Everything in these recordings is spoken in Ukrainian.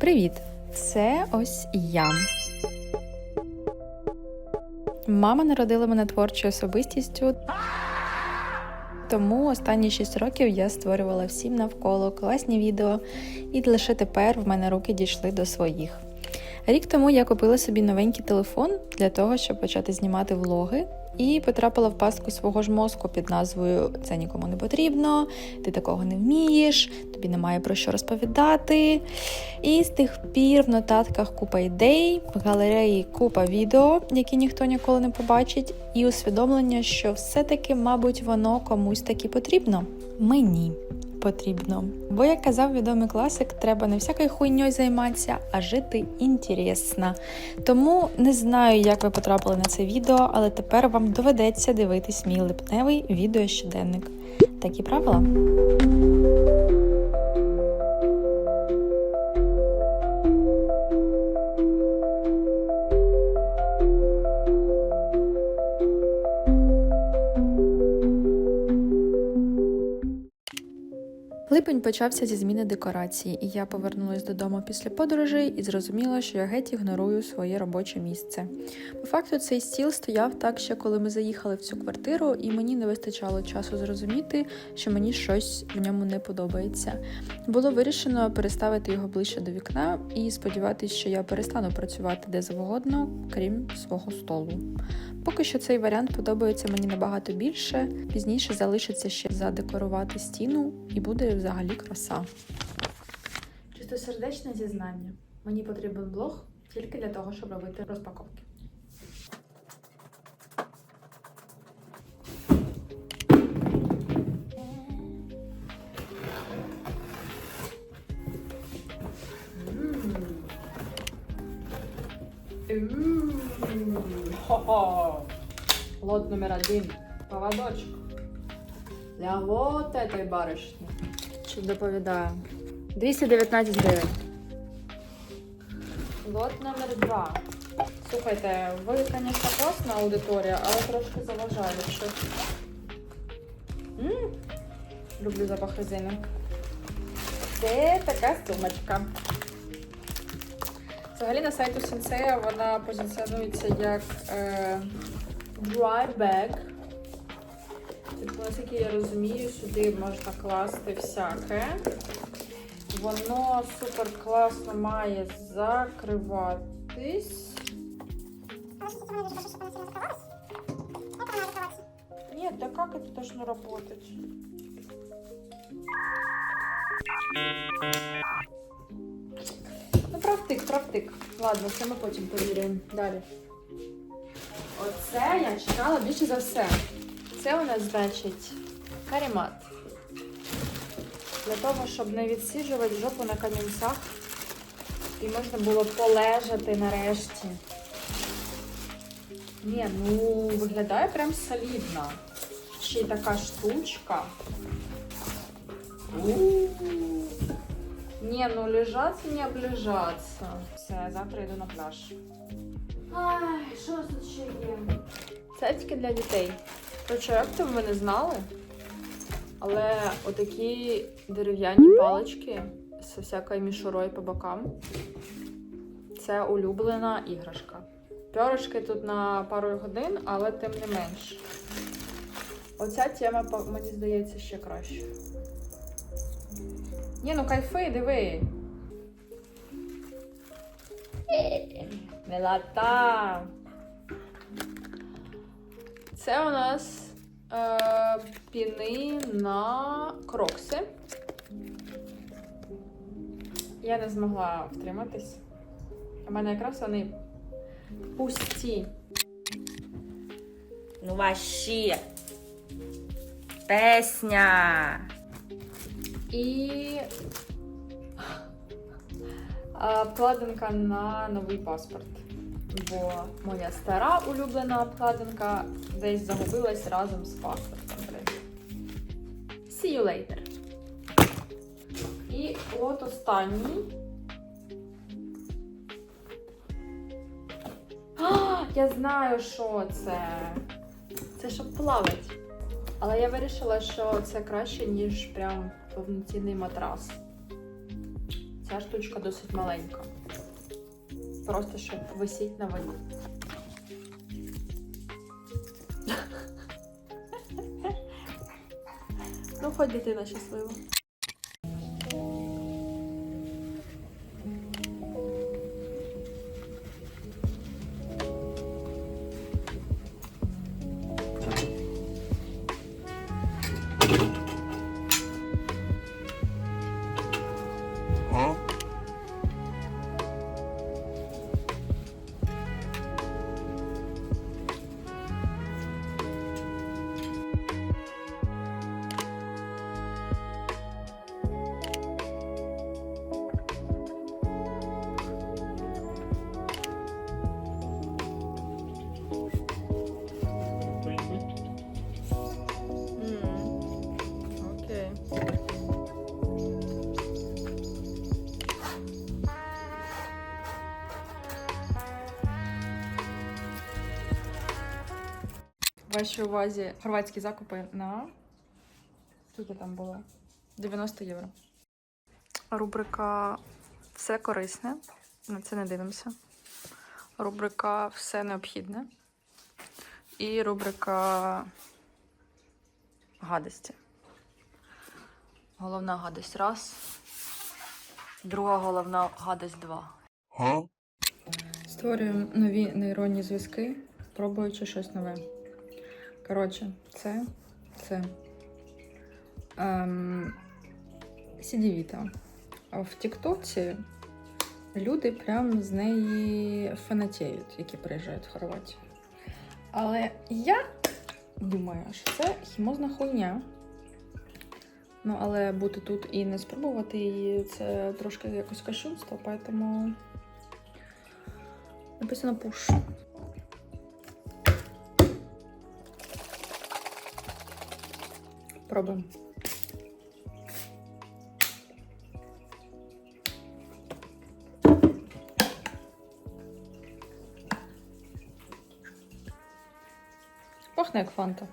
Привіт! Це ось я. Мама народила мене творчою особистістю. Тому останні 6 років я створювала всім навколо класні відео, і лише тепер в мене руки дійшли до своїх. Рік тому я купила собі новенький телефон для того, щоб почати знімати влоги, і потрапила в пастку свого ж мозку під назвою Це нікому не потрібно, ти такого не вмієш, тобі немає про що розповідати. І з тих пір в нотатках купа ідей, в галереї купа відео, які ніхто ніколи не побачить, і усвідомлення, що все-таки, мабуть, воно комусь таки потрібно. Мені потрібно. Бо, як казав відомий класик, треба не всякою хуйньою займатися, а жити інтересно. Тому не знаю, як ви потрапили на це відео, але тепер вам доведеться дивитись мій липневий відеощоденник. Такі правила. Липень почався зі зміни декорації, і я повернулася додому після подорожей і зрозуміла, що я геть ігнорую своє робоче місце. По факту, цей стіл стояв так ще коли ми заїхали в цю квартиру, і мені не вистачало часу зрозуміти, що мені щось в ньому не подобається. Було вирішено переставити його ближче до вікна і сподіватися, що я перестану працювати де завгодно, крім свого столу. Поки що цей варіант подобається мені набагато більше. Пізніше залишиться ще задекорувати стіну і буде взагалі краса. Чистосердечне зізнання. Мені потрібен блог тільки для того, щоб робити розпаковки. Хо-хо. Лот номер один. Поводочек. Для вот этой барышни. Що доповідаю? 219 гривень. Лот номер два. Слухайте, ви, звісно, класна аудиторія, але трошки заважає. Що... Люблю запах резини. Це така сумочка. Взагалі на сайту Сенсея вона позиціонується як е, dry bag. Тобто, наскільки я розумію, сюди можна класти всяке. Воно супер класно має закриватись. Нет, да как это должно работать? Правтик, правтик. Ладно, це ми потім перевіряємо. Далі. Оце я чекала більше за все. Це у нас, значить, карімат. Для того, щоб не відсіжувати жопу на камінцях. І можна було полежати нарешті. Ні, ну виглядає прям солідно. Ще й така штучка. У-у-у. Ні, ну лежаться, не облежаться. Все, завтра йду на пляж. Ай, що тут ще є? Це тільки для дітей. Прочекти ви не знали. Але отакі дерев'яні палички з всякою мішурою по бокам. Це улюблена іграшка. Пьоришки тут на пару годин, але тим не менш. Оця тема, мені здається, ще краще. Ні, ну кайфи, диви. Милота. Це у нас е, піни на крокси. Я не змогла втриматись. У мене якраз вони пусті. Ну вообще. Песня. І обкладинка на новий паспорт. Бо моя стара улюблена обкладинка десь загубилась разом з паспортом. See you later. І от останній. А, я знаю, що це. Це щоб плавати. Але я вирішила, що це краще, ніж прям повноцінний матрас. Ця штучка досить маленька. Просто щоб висіть на воді. Ну, хоч дитина щаслива. Вашій увазі хорватські закупи на скільки там було? 90 євро. Рубрика Все корисне. На це не дивимося. Рубрика Все необхідне. І рубрика гадості. Головна гадость раз. Друга головна гадость два. Створюємо нові нейронні зв'язки, пробуючи щось нове. Коротше, це, це ем, Сідівіта. В Тіктоці люди прям з неї фанатіють, які приїжджають в Хорватію. Але я думаю, що це хімозна хуйня. Ну, але бути тут і не спробувати її, це трошки якось кощунство, поэтому написано пуш. Пробуємо. Пахне як фанта.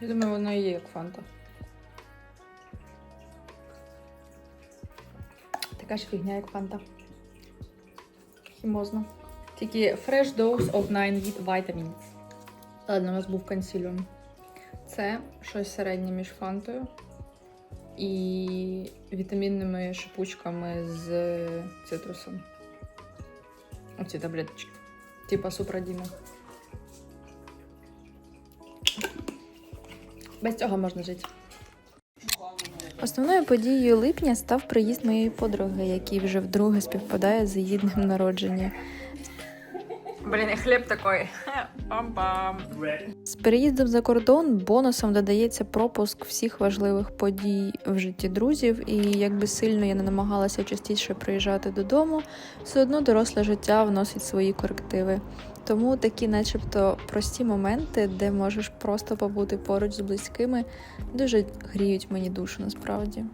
Я думаю, воно і є як фанта. Така ж фігня, як фанта. Хімозно. Тільки fresh dose of 9 від vitamins. Ладно, у нас був консиліум. Це щось середнє між фантою і вітамінними шипучками з цитрусом. Оці таблеточки. Типа супрадіна. Без цього можна жити. Основною подією липня став приїзд моєї подруги, який вже вдруге співпадає з її днем народження. Блін, і хліб такий. Пам-пам. З переїздом за кордон бонусом додається пропуск всіх важливих подій в житті друзів, і якби сильно я не намагалася частіше приїжджати додому, все одно доросле життя вносить свої корективи. Тому такі, начебто, прості моменти, де можеш просто побути поруч з близькими, дуже гріють мені душу насправді.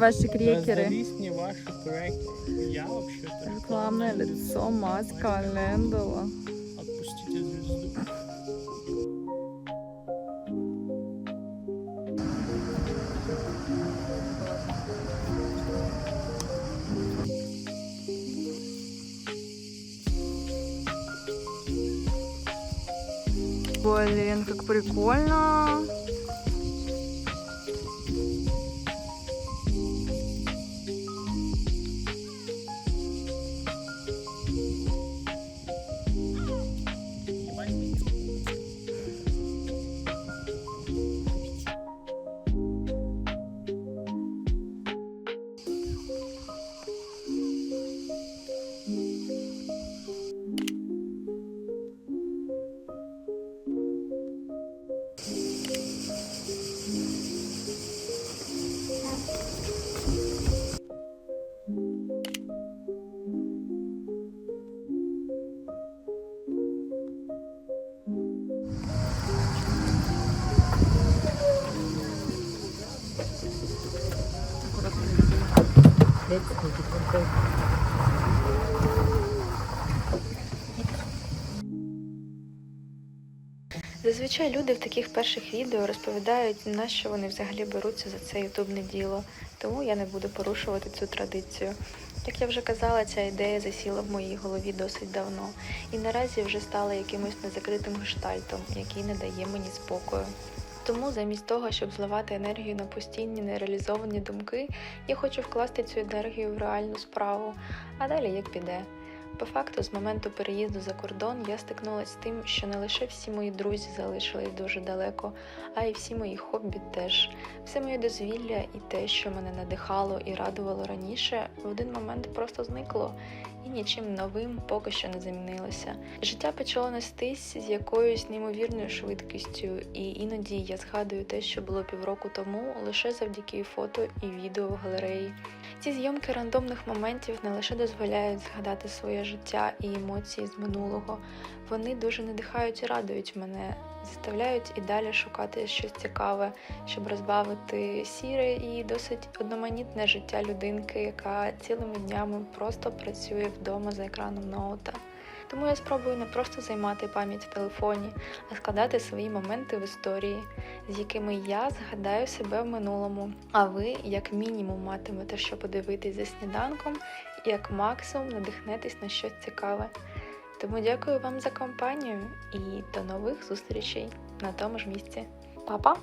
Ваши крекеры. Раздались мне ваши крекеры. Я вообще-то... Рекламное лицо маска Лендова. Отпустите звезду. Блин, как прикольно. Зазвичай люди в таких перших відео розповідають, на що вони взагалі беруться за це ютубне діло, тому я не буду порушувати цю традицію. Як я вже казала, ця ідея засіла в моїй голові досить давно і наразі вже стала якимось незакритим гештальтом, який не дає мені спокою. Тому замість того, щоб зливати енергію на постійні нереалізовані думки, я хочу вкласти цю енергію в реальну справу, а далі як піде. По факту, з моменту переїзду за кордон я стикнулася з тим, що не лише всі мої друзі залишились дуже далеко, а й всі мої хобі теж. Все моє дозвілля і те, що мене надихало і радувало раніше, в один момент просто зникло і нічим новим поки що не замінилося. Життя почало нестись з якоюсь неймовірною швидкістю, і іноді я згадую те, що було півроку тому, лише завдяки фото і відео в галереї. Ці зйомки рандомних моментів не лише дозволяють згадати своє життя і емоції з минулого, вони дуже надихають і радують мене, заставляють і далі шукати щось цікаве, щоб розбавити сіре і досить одноманітне життя людинки, яка цілими днями просто працює вдома за екраном ноута. Тому я спробую не просто займати пам'ять в телефоні, а складати свої моменти в історії, з якими я згадаю себе в минулому. А ви, як мінімум, матимете що подивитись за сніданком, і як максимум надихнетесь на щось цікаве. Тому дякую вам за компанію і до нових зустрічей на тому ж місці. Па-па!